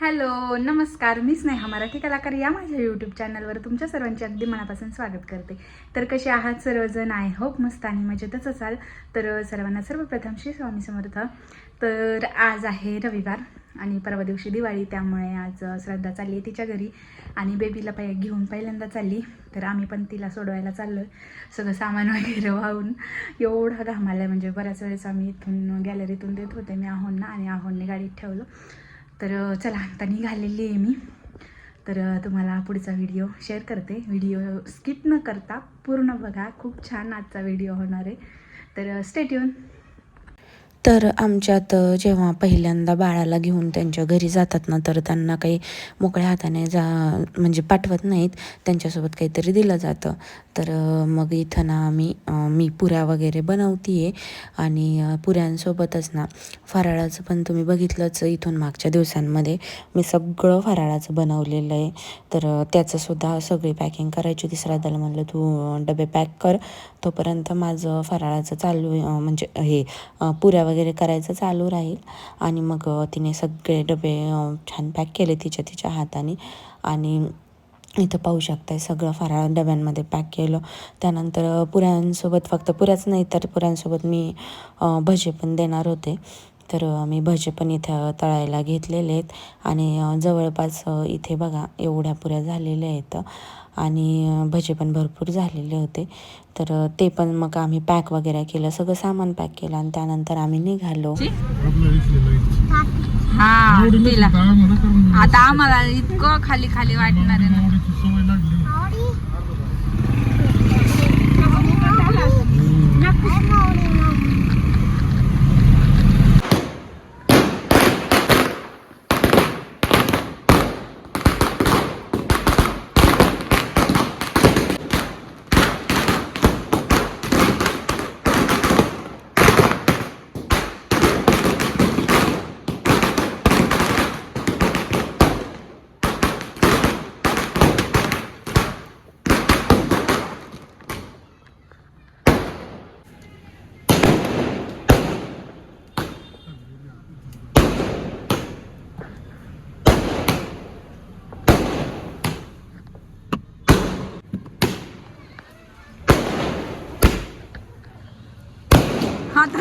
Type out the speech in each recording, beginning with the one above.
Hello नमस्कार. मी स्नेहा मराठी कलाकार या माझ्या यूट्यूब चॅनलवर तुमच्या सर्वांचे अगदी मनापासून स्वागत करते. तर कसे आहात सर्वजण? आय होप मस्त आणि मजेतच असाल. तर सर्वांना सर्वप्रथम श्री स्वामी समर्थ. तर आज आहे रविवार आणि परवा दिवशी दिवाळी त्यामुळे आज श्रद्धा चालली आहे तिच्या घरी आणि बेबीला पाय घेऊन पहिल्यांदा चालली. तर आम्ही पण तिला सोडवायला चाललो आहे सगळं सामान वगैरे वाहून. एवढा घाम आला म्हणजे बऱ्याच वेळेस आम्ही इथून गॅलरीतून देत होते. मी आहोंना आणि आहोंनी गाडीत ठेवलं. तर चला आता निघालेली आहे मी. तर तुम्हाला पुढचा व्हिडिओ शेअर करते. व्हिडिओ स्किप न करता पूर्ण बघा. खूप छान आजचा व्हिडिओ होणार आहे. तर स्टेट येऊन तर आमच्यात जेव्हा पहिल्यांदा बाळाला घेऊन त्यांच्या घरी जातात ना तर त्यांना काही मोकळ्या हाताने जा म्हणजे पाठवत नाहीत. त्यांच्यासोबत काहीतरी दिलं जातं. तर मग इथं ना आम्ही मी पुऱ्या वगैरे बनवते आहे आणि पुऱ्यांसोबतच ना फराळाचं पण तुम्ही बघितलंच इथून मागच्या दिवसांमध्ये. मी सगळं फराळाचं बनवलेलं आहे. तर त्याचंसुद्धा सगळी पॅकिंग करायची तिसरा दल म्हणलं तू डबे पॅक कर. तोपर्यंत माझं फराळाचं चालू आहे, म्हणजे हे पुऱ्या वगैरे करायचं चालू राहील. आणि मग तिने सगळे डबे छान पॅक केले तिच्या तिच्या हाताने. आणि इथं पाहू शकताय सगळं फराळ डब्यांमध्ये पॅक केलं. त्यानंतर पुऱ्यांसोबत फक्त पुऱ्याच नाही तर पुऱ्यांसोबत मी भजे पण देणार होते. तर मी भजे पण इथं तळायला घेतलेले आहेत. आणि जवळपास इथे बघा एवढ्या पुऱ्या झालेल्या आहेत. आणि भजे पण भरपूर झालेले होते. तर ते पण मग आम्ही पॅक वगैरे केलं. सगळं सामान पॅक केलं आणि त्यानंतर आम्ही निघालो. हा तिला. आता आम्हाला इतकं खाली खाली वाटणार आहे ना हा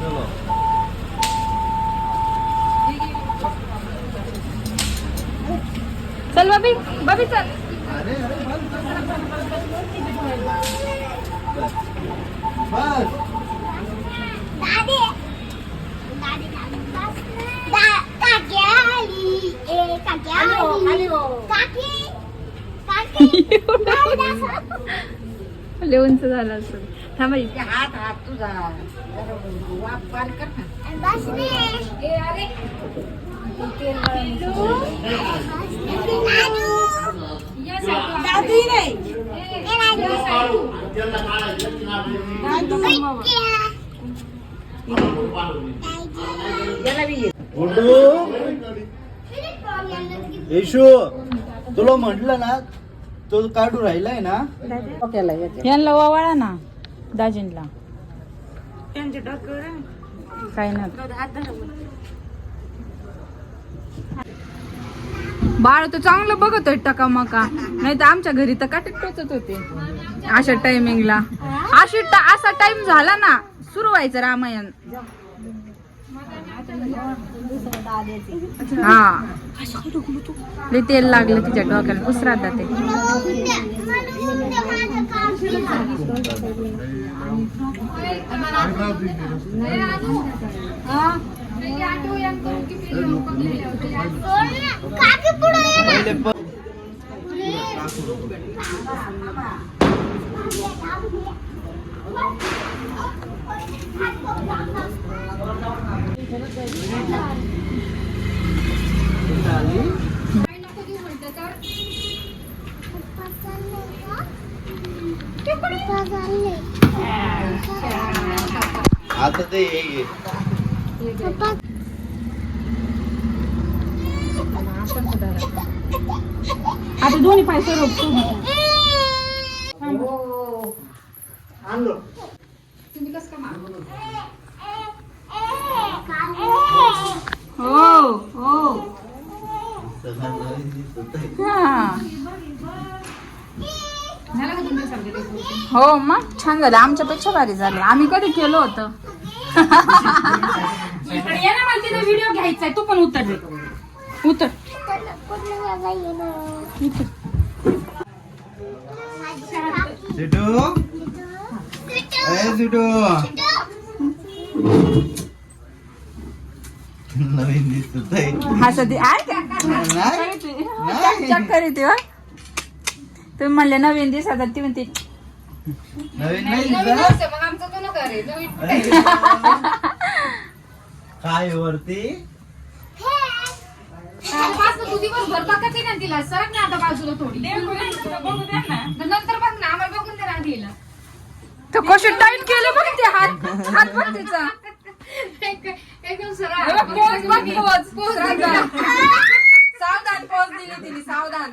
चलो चल बाबी बाबी चल लय उंच झालं असं थांबा इथे. हात हात तुझा जरा वाप पार कर ना गुड्डू येशू तुला म्हटलं ना तो काढू राहिलाय ना? यांना वावळा ना दाजींला. काय ना. बाळ तर चांगलं बघतोय टका मका. नाही तर आमच्या घरी तर काटेत टोचत होते. अशा टायमिंगला अशी असा टाइम झाला ना सुरू व्हायचं रामायण. हा. लय तेल लागलं तिच्या डोक्याला पुसरात ते मला उद्या माझं काम पहिले प- आता ते हे. आता दोन्ही पाय सरव हो हो सगळं नवीन दिसत आहे. हो मग छान झालं. आमच्यापेक्षा भारी झालं. आम्ही कधी केलं होतं? इकडे ये ना मला तिथं व्हिडिओ घ्यायचा आहे. तू पण उतर. रे उतर. सिटू? ए सिटू. नवीन दिसत आहे हसत आहे. का नाही नाही. चक्कर येते हो तुम्ही म्हणले नवीन दिवसात ती म्हणते नवीन नाही दिसत काय वरती? तू दिवसभर बघत आहे ना तिला. सरक ना आता बाजूला थोडी. नंतर बघ ना आम्हाला बघून दे ना तिला तो कशी टाईट केले बघ ते हात. हात बघ तिचा. एकदम पोज बघ सरळ पोज सावधान पोज दिली तिने सावधान.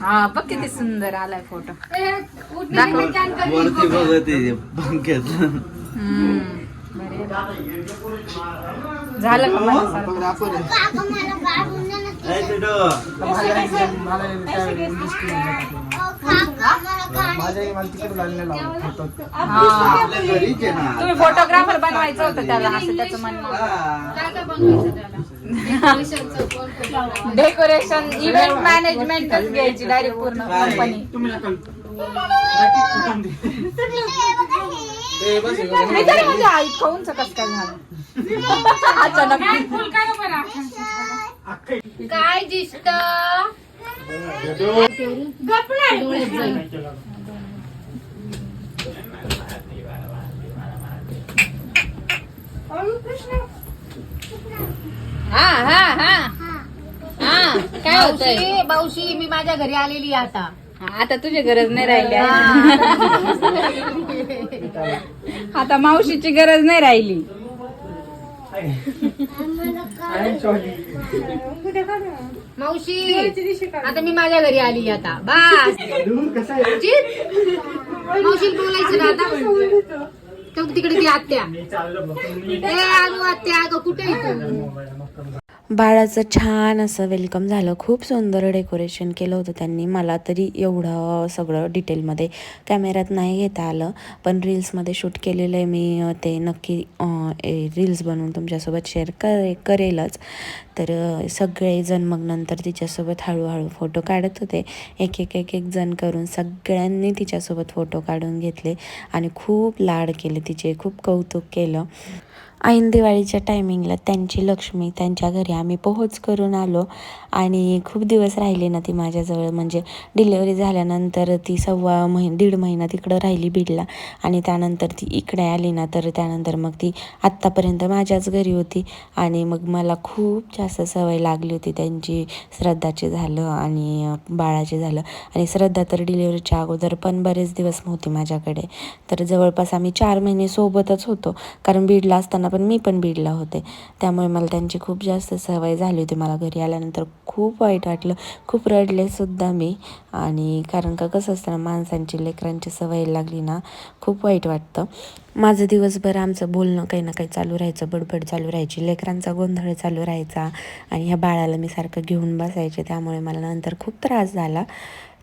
हा बघ किती सुंदर आलाय फोटो वरती बघत पंख्यात. झालं का हा. तुम्ही फोटोग्राफर बनवायचं होतं त्याला असं त्याचं म्हणणं. डेकोरेशन इव्हेंट मॅनेजमेंटच घ्यायची डायरेक्ट पूर्ण? कंपनी मी तरी म्हणजे आई खाऊनच कस काय झालं? अचानक. काय दिसत? हा हा हा. हा. काय होतंय? मावशी मावशी मी माझ्या घरी आलेली आहे आता. आता तुझी गरज नाही राहिली आता मावशीची गरज नाही राहिली. मावशी आता मी माझ्या घरी आली आता. बस. मावशी बोलायचं ना आता. तो तिकडे ती आत्या. ए आलू आत्या अगं कुठे आहे तू? बाळाचं छान असं वेलकम झालं. खूप सुंदर डेकोरेशन केलं होतं त्यांनी. मला तरी एवढं सगळं डिटेलमध्ये कॅमेऱ्यात नाही घेता आलं. पण रील्समध्ये शूट केलेलं आहे मी. ते नक्की रील्स बनवून तुमच्यासोबत शेअर करे करेलच. तर सगळेजण मग नंतर तिच्यासोबत हळूहळू फोटो काढत होते. एक एक एक एक जण करून सगळ्यांनी तिच्यासोबत फोटो काढून घेतले आणि खूप लाड केले तिचे. खूप कौतुक केलं. ऐन दिवाळीच्या टायमिंगला त्यांची लक्ष्मी त्यांच्या घरी आम्ही पोहोच करून आलो. आणि खूप दिवस राहिली ना ती माझ्याजवळ. म्हणजे डिलेवरी झाल्यानंतर ती सव्वा महिन दीड महिना तिकडं राहिली बीडला. आणि त्यानंतर ती इकडे आली ना तर त्यानंतर मग ती आत्तापर्यंत माझ्याच घरी होती. आणि मग मला खूप जास्त सवय लागली होती त्यांची. श्रद्धाची झालं आणि बाळाची बाळाचे झालं. आणि श्रद्धा तर डिलेवरीच्या अगोदर पण बरेच दिवस होती माझ्याकडे. तर जवळपास आम्ही चार महिने सोबतच होतो. कारण बीडला असताना पण मी पण बीडला होते. त्यामुळे मला त्यांची खूप जास्त सवय झाली होती. मला घरी आल्यानंतर खूप वाईट वाटलं. खूप रडले सुद्धा मी. आणि कारण का कसं असतं ना माणसांची लेकरांची सवय लागली ना खूप वाईट वाटतं. माझं दिवसभर आमचं बोलणं काही ना काही चालू राहायचं. बडबड चालू राहायची. लेकरांचा गोंधळ चालू राहायचा. आणि ह्या बाळाला मी सारखं घेऊन बसायचे. त्यामुळे मला नंतर खूप त्रास झाला.